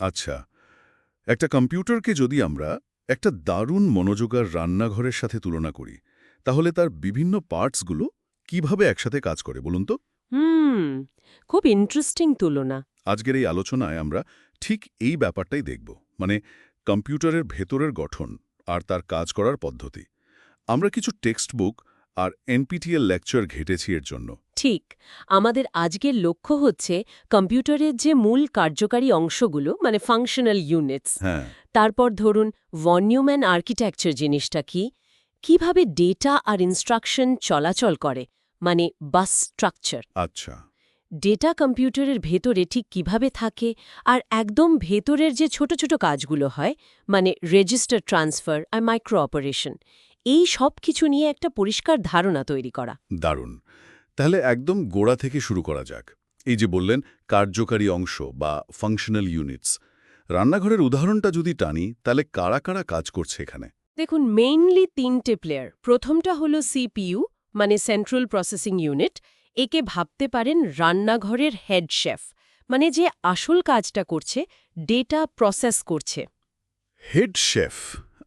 আচ্ছা একটা কম্পিউটারকে যদি আমরা একটা দারুণ মনোযোগার রান্নাঘরের সাথে তুলনা করি তাহলে তার বিভিন্ন পার্টসগুলো কীভাবে একসাথে কাজ করে বলুন তো? হুম খুব ইন্টারেস্টিং তুলনা। আজকের এই আলোচনায় আমরা ঠিক এই ব্যাপারটাই দেখব মানে কম্পিউটারের ভেতরের গঠন আর তার কাজ করার পদ্ধতি। আমরা কিছু টেক্সট বুক আর এনপিটিএল লেকচার ঘেটেছি এর জন্য। ঠিক। আমাদের আজকের লক্ষ্য হচ্ছে কম্পিউটারের যে মূল কার্যকারী অংশগুলো মানে ফাংশনাল ইউনিটস হ্যাঁ। তারপর ধরুন ভনিউম্যান আর্কিটেকচার জিনিসটা কি কীভাবে ডেটা আর ইনস্ট্রাকশন চলাচল করে মানে বাস স্ট্রাকচার আচ্ছা। ডেটা কম্পিউটারের ভেতরে ঠিক কীভাবে থাকে আর একদম ভেতরের যে ছোট ছোট কাজগুলো হয় মানে রেজিস্টার ট্রান্সফার আর মাইক্রো অপারেশন এই সব কিছু নিয়ে একটা পরিষ্কার ধারণা তৈরি করা। দারুণ। তাহলে একদম গোড়া থেকে শুরু করা যাক। এই যে বললেন কার্যকারী অংশ বা ফাংশনাল ইউনিটস রান্নাঘরের উদাহরণটা যদি টানি তাহলে কারা কারা কাজ করছে এখানে? দেখুন মেইনলি তিনটে প্লেয়ার প্রথমটা হলো সিপিইউ মানে সেন্ট্রাল প্রসেসিং ইউনিট একে ভাবতে পারেন রান্নাঘরের হেড শেফ মানে যে আসল কাজটা করছে ডেটা প্রসেস করছে। হেড শেফ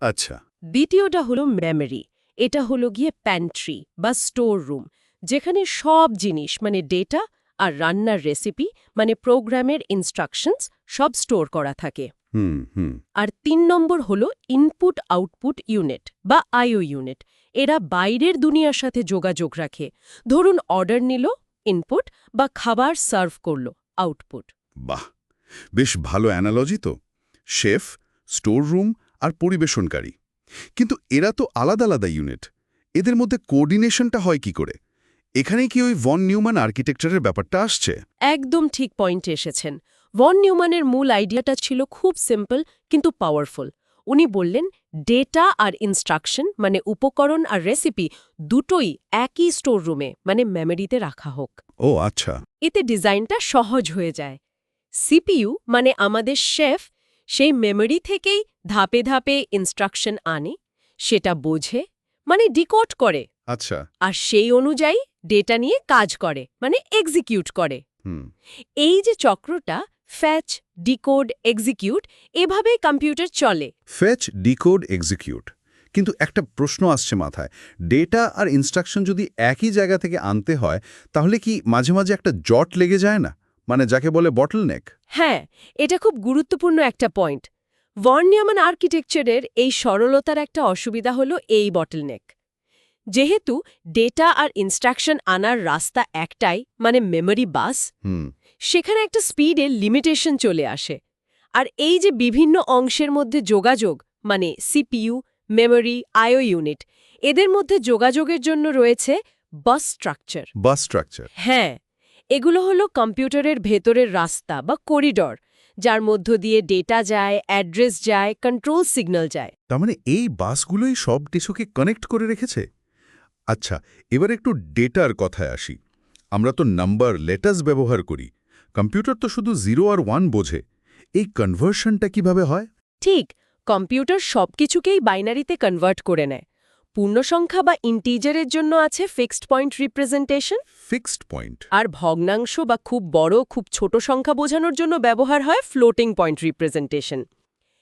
আচ্ছা। দ্বিতীয়টা হলো মেমরি এটা হলো গিয়ে প্যান্ট্রি বা স্টোর রুম যেখানে সব জিনিস মানে ডেটা আর রান্নার রেসিপি মানে প্রোগ্রামের ইনস্ট্রাকশনস সব স্টোর করা থাকে। আর তিন নম্বর হল ইনপুট আউটপুট ইউনিট বা আইও ইউনিট এরা বাইরের দুনিয়ার সাথে যোগাযোগ রাখে। ধরুন অর্ডার নিল ইনপুট বা খাবার সার্ভ করল আউটপুট বাহ! বেশ ভালো অ্যানালজি তো। শেফ স্টোর রুম আর পরিবেশনকারী। কিন্তু এরা তো আলাদা আলাদা ইউনিট এদের মধ্যে কোঅর্ডিনেশনটা হয় কি করে? এখানেই কি ওই ভন নিউম্যান আর্কিটেকচারের ব্যাপারটা আসছে? একদম ঠিক পয়েন্টে এসেছেন। ভন নিউম্যানের মূল আইডিয়াটা ছিল খুব সিম্পল কিন্তু পাওয়ারফুল উনি বললেন ডেটা আর ইনস্ট্রাকশন মানে উপকরণ আর রেসিপি দুটোই একই স্টোর রুমে মানে মেমোরিতে রাখা হোক। ও আচ্ছা। এতে ডিজাইনটা সহজ হয়ে যায়। সিপিইউ মানে আমাদের শেফ সেই মেমরি থেকেই ধাপে ধাপে ইনস্ট্রাকশন আনে সেটা বোঝে মানে ডিকোড করে। আচ্ছা। আর সেই অনুযায়ী ডেটা নিয়ে কাজ করে মানে এক্সিকিউট করে। হুম। এই যে চক্রটা ফ্যাচ ডিকোড এক্সিকিউট এভাবেই কম্পিউটার চলে। ফ্যাচ ডিকোড এক্সিকিউট কিন্তু একটা প্রশ্ন আসছে মাথায় ডেটা আর ইনস্ট্রাকশন যদি একই জায়গা থেকে আনতে হয় তাহলে কি মাঝে মাঝে একটা জট লেগে যায় না? মানে যাকে বলে বটল নেক হ্যাঁ এটা খুব গুরুত্বপূর্ণ একটা পয়েন্ট ভর্নিয়ামান আর্কিটেকচারের এই সরলতার একটা অসুবিধা হলো এই বটলনেক যেহেতু ডেটা আর ইনস্ট্রাকশন আনার রাস্তা একটাই মানে মেমরি বাস হুম। সেখানে একটা স্পিডে লিমিটেশন চলে আসে। আর এই যে বিভিন্ন অংশের মধ্যে যোগাযোগ মানে সিপিইউ মেমরি আইও ইউনিট এদের মধ্যে যোগাযোগের জন্য রয়েছে বাস স্ট্রাকচার বাস স্ট্রাকচার হ্যাঁ এগুলো হলো কম্পিউটারের ভেতরের রাস্তা বা করিডর যার মধ্য দিয়ে ডেটা যায় অ্যাড্রেস যায় কন্ট্রোল সিগন্যাল যায়। তার মানে এই বাসগুলোই সব টিস্যুকে কানেক্ট করে রেখেছে? আচ্ছা এবার একটু ডেটার কথায় আসি। আমরা তো নাম্বার লেটার্স ব্যবহার করি। কম্পিউটার তো শুধু জিরো আর ওয়ান বোঝে। এই কনভার্সনটা কীভাবে হয়? ঠিক কম্পিউটার সবকিছুকেই বাইনারিতে কনভার্ট করে নেয়। পূর্ণসংখ্যা বা ইন্টিজারের জন্য আছে fixed point representation fixed point আর ভগ্নাংশ বা খুব বড় খুব ছোট সংখ্যা বোঝানোর জন্য ব্যবহার হয় ফ্লোটিং পয়েন্ট রিপ্রেজেন্টেশন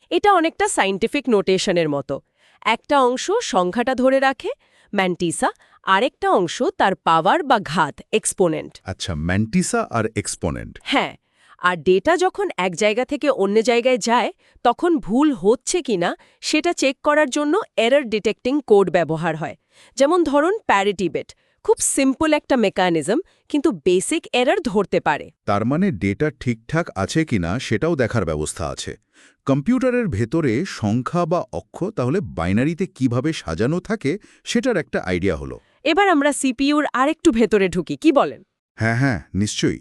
এটা অনেকটা সাইন্টিফিক নোটেশনের মতো। একটা অংশ সংখ্যাটা ধরে রাখে ম্যান্টিসা আরেকটা অংশ তার পাওয়ার বা ঘাত এক্সপোনেন্ট আচ্ছা ম্যান্টিসা আর এক্সপোনেন্ট হ্যাঁ আর ডেটা যখন এক জায়গা থেকে অন্য জায়গায় যায় তখন ভুল হচ্ছে কিনা সেটা চেক করার জন্য এরর ডিটেক্টিং কোড ব্যবহার হয়। যেমন ধরুন প্যারিটিবেট খুব সিম্পল একটা মেকানিজম কিন্তু বেসিক এরর ধরতে পারে। তার মানে ডেটা ঠিকঠাক আছে কিনা সেটাও দেখার ব্যবস্থা আছে। কম্পিউটারের ভেতরে সংখ্যা বা অক্ষ তাহলে বাইনারিতে কীভাবে সাজানো থাকে সেটার একটা আইডিয়া হলো। এবার আমরা সিপিইউর আরেকটু ভেতরে ঢুকি কি বলেন? হ্যাঁ হ্যাঁ নিশ্চয়ই।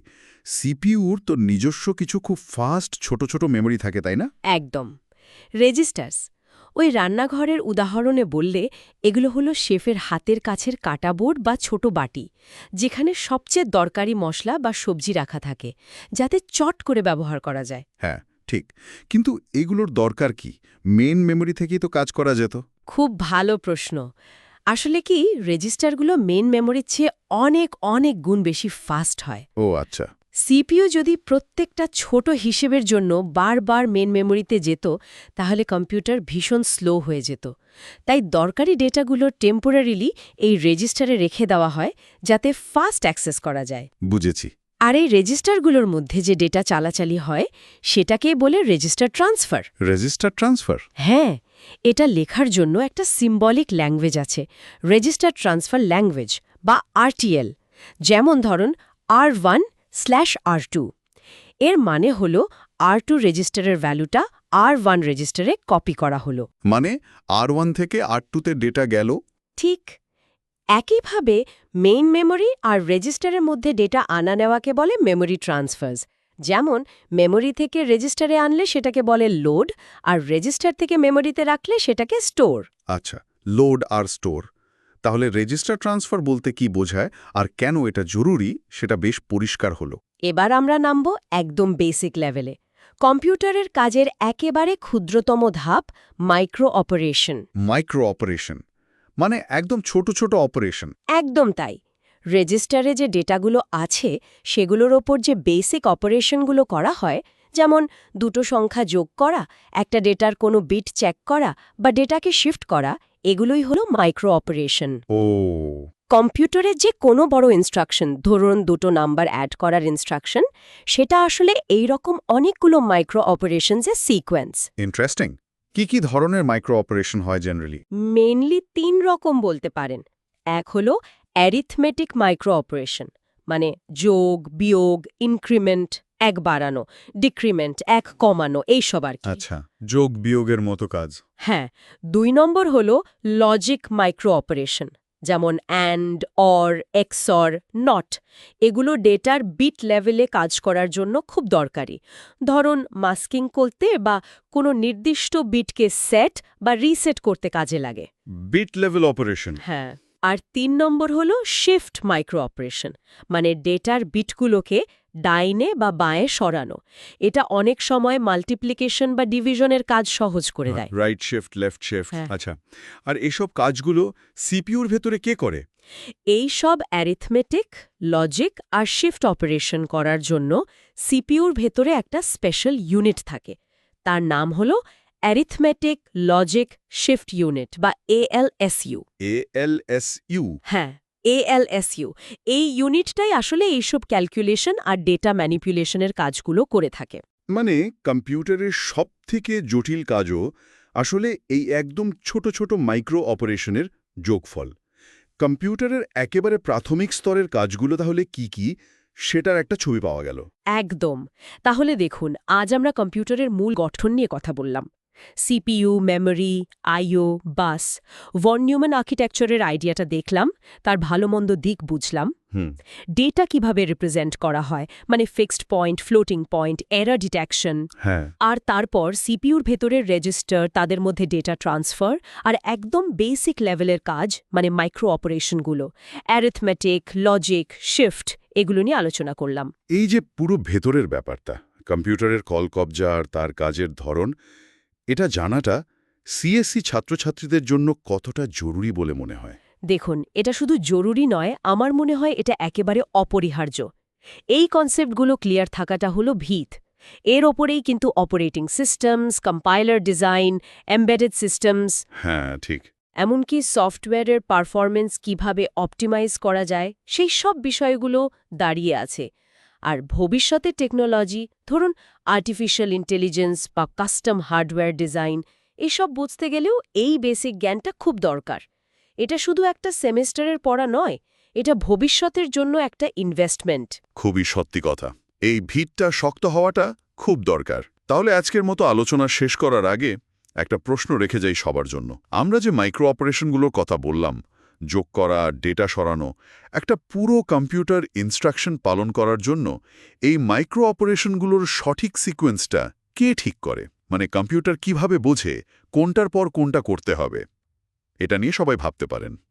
সিপিউর তো নিজস্ব কিছু খুব ফাস্ট ছোট ছোট মেমরি থাকে তাই না? একদম। রেজিস্টার্স ওই রান্নাঘরের উদাহরণে বললে এগুলো হলো শেফের হাতের কাছের কাটা বোর্ড বা ছোট বাটি যেখানে সবচেয়ে দরকারি মশলা বা সবজি রাখা থাকে যাতে চট করে ব্যবহার করা যায়। হ্যাঁ ঠিক। কিন্তু এগুলোর দরকার কি? মেন মেমোরি থেকেই তো কাজ করা যেত। খুব ভালো প্রশ্ন। আসলে কি রেজিস্টারগুলো মেন মেমোরির চেয়ে অনেক অনেক গুণ বেশি ফাস্ট হয়। ও আচ্ছা। সিপিইউ যদি প্রত্যেকটা ছোট হিসেবের জন্য বারবার মেন মেমোরিতে যেত তাহলে কম্পিউটার ভীষণ স্লো হয়ে যেত। তাই দরকারি ডেটাগুলো টেম্পোরারিলি এই রেজিস্টারে রেখে দেওয়া হয় যাতে ফাস্ট অ্যাক্সেস করা যায়। বুঝেছি। আর এই রেজিস্টারগুলোর মধ্যে যে ডেটা চালাচালি হয় সেটাকেই বলে রেজিস্টার ট্রান্সফার রেজিস্টার ট্রান্সফার হ্যাঁ এটা লেখার জন্য একটা সিম্বলিক ল্যাঙ্গুয়েজ আছে রেজিস্টার ট্রান্সফার ল্যাঙ্গুয়েজ বা আরটিএল যেমন ধরুন R one slash R two এর মানে হল আর টু রেজিস্টারের ভ্যালুটা আর ওয়ান রেজিস্টারে কপি করা হলো। মানে আর ওয়ান থেকে আর টুতে ডেটা গেল? ঠিক। একইভাবে মেইন মেমোরি আর রেজিস্টারের মধ্যে ডেটা আনা নেওয়াকে বলে মেমোরি ট্রান্সফার্স যেমন মেমোরি থেকে রেজিস্টারে আনলে সেটাকে বলে লোড আর রেজিস্টার থেকে মেমোরিতে রাখলে সেটাকে স্টোর আচ্ছা লোড আর স্টোর তাহলে রেজিস্টার ট্রান্সফার বলতে কি বোঝায় আর কেন এটা জরুরি সেটা বেশ পরিষ্কার হলো। এবার আমরা নামব একদম বেসিক লেভেলে। কম্পিউটারের কাজের একেবারে ক্ষুদ্রতম ধাপ মাইক্রো অপারেশন। মাইক্রো অপারেশন মানে একদম ছোট ছোট অপারেশন। একদম তাই। রেজিস্টারে যে ডেটাগুলো আছে সেগুলোর ওপর যে বেসিক অপারেশনগুলো করা হয় যেমন দুটো সংখ্যা যোগ করা একটা ডেটার কোনো বিট চেক করা বা ডেটাকে শিফট করা এগুলোই হলো মাইক্রো অপারেশন ও। কম্পিউটারে যে কোনো বড় ইনস্ট্রাকশন ধরুন দুটো নাম্বার অ্যাড করার ইনস্ট্রাকশন সেটা আসলে এই রকম অনেকগুলো মাইক্রো অপারেশন অপারেশনসের সিকোয়েন্স ইন্টারেস্টিং কি কি ধরনের মাইক্রো অপারেশন হয় জেনারেলি মেনলি তিন রকম বলতে পারেন। এক হলো অ্যারিথমেটিক মাইক্রো অপারেশন মানে যোগ বিয়োগ ইনক্রিমেন্ট এক বাড়ানো ডিক্রিমেন্ট এক কমানো এইসব আর কি। আচ্ছা যোগ বিয়োগের মতো কাজ। হ্যাঁ দুই নম্বর হলো লজিক মাইক্রো অপারেশন যেমন অ্যান্ড অর এক্সর নট এগুলো ডেটার বিট লেভেলে কাজ করার জন্য খুব দরকারি। ধরুন মাস্কিং করতে বা কোনো নির্দিষ্ট বিটকে সেট বা রিসেট করতে কাজে লাগে। বিট লেভেল অপারেশন হ্যাঁ আর তিন নম্বর হলো শিফট মাইক্রো অপারেশন মানে ডেটার বিটগুলোকে ডাইনে বা বাঁয়ে সরানো। এটা অনেক সময় মাল্টিপ্লিকেশন বা ডিভিশনের কাজ সহজ করে দেয়। রাইট শিফট লেফট শিফট হ্যাঁ। আচ্ছা। আর এসব কাজগুলো সিপিইউর ভেতরে কে করে? এই সব অ্যারিথমেটিক লজিক আর শিফট অপারেশন করার জন্য সিপিইউর ভেতরে একটা স্পেশাল ইউনিট থাকে। তার নাম হল অ্যারিথমেটিক লজিক শিফট ইউনিট বা এএলএসইউ এ এল এস ইউ হ্যাঁ। এএলএসইউ এই ইউনিটটাই আসলে এইসব ক্যালকুলেশন আর ডেটা ম্যানিপুলেশনের কাজগুলো করে থাকে। মানে কম্পিউটারের সবথেকে জটিল কাজও আসলে এই একদম ছোট ছোট মাইক্রো অপারেশনের যোগফল। কম্পিউটারের একেবারে প্রাথমিক স্তরের কাজগুলো তাহলে কি কি সেটার একটা ছবি পাওয়া গেল। একদম। তাহলে দেখুন আজ আমরা কম্পিউটারের মূল গঠন নিয়ে কথা বললাম। সিপিইউ মেমোরি আইও বাস ভরনিউম্যান আর্কিটেকচারের আইডিয়াটা দেখলাম তার ভালো মন্দ দিক বুঝলাম। হুম। ডেটা কীভাবে রিপ্রেজেন্ট করা হয়? মানে fixed point floating point error detection আর তারপর সিপিউর ভেতরের রেজিস্টার তাদের মধ্যে ডেটা ট্রান্সফার আর একদম বেসিক লেভেলের কাজ মানে মাইক্রো অপারেশনগুলো অ্যারিথমেটিক লজিক শিফট এগুলো নিয়ে আলোচনা করলাম। এই যে পুরো ভেতরের ব্যাপারটা কম্পিউটারের কল কবজা আর তার কাজের ধরন এটা জানাটা সিএসসি ছাত্রছাত্রীদের জন্য কতটা জরুরি বলে মনে হয়? দেখুন এটা শুধু জরুরি নয় আমার মনে হয় এটা একেবারে অপরিহার্য। এই কনসেপ্টগুলো ক্লিয়ার থাকাটা হলো ভিত। এর ওপরেই কিন্তু operating systems compiler design embedded systems হ্যাঁ ঠিক। এমনকি সফটওয়্যারের পারফরমেন্স কীভাবে অপটিমাইজ করা যায় সেই সব বিষয়গুলো দাঁড়িয়ে আছে। আর ভবিষ্যতে টেকনোলজি ধরুন আর্টিফিশিয়াল ইন্টেলিজেন্স বা কাস্টম হার্ডওয়্যার ডিজাইন এসব বুঝতে গেলেও এই বেসিক জ্ঞানটা খুব দরকার। এটা শুধু একটা সেমেস্টারের পড়া নয়, এটা ভবিষ্যতের জন্য একটা ইনভেস্টমেন্ট খুবই সত্যি কথা। এই ভিতটা শক্ত হওয়াটা খুব দরকার। তাহলে আজকের মতো আলোচনা শেষ করার আগে একটা প্রশ্ন রেখে যাই সবার জন্য। আমরা যে মাইক্রো অপারেশনগুলোর কথা বললাম যোগ করা, ডেটা সরানো, একটা পুরো কম্পিউটার ইনস্ট্রাকশন পালন করার জন্য এই মাইক্রো অপারেশনগুলোর সঠিক সিকোয়েন্সটা কে ঠিক করে? মানে কম্পিউটার কীভাবে বোঝে? কোনটার পর কোনটা করতে হবে? এটা নিয়ে সবাই ভাবতে পারেন।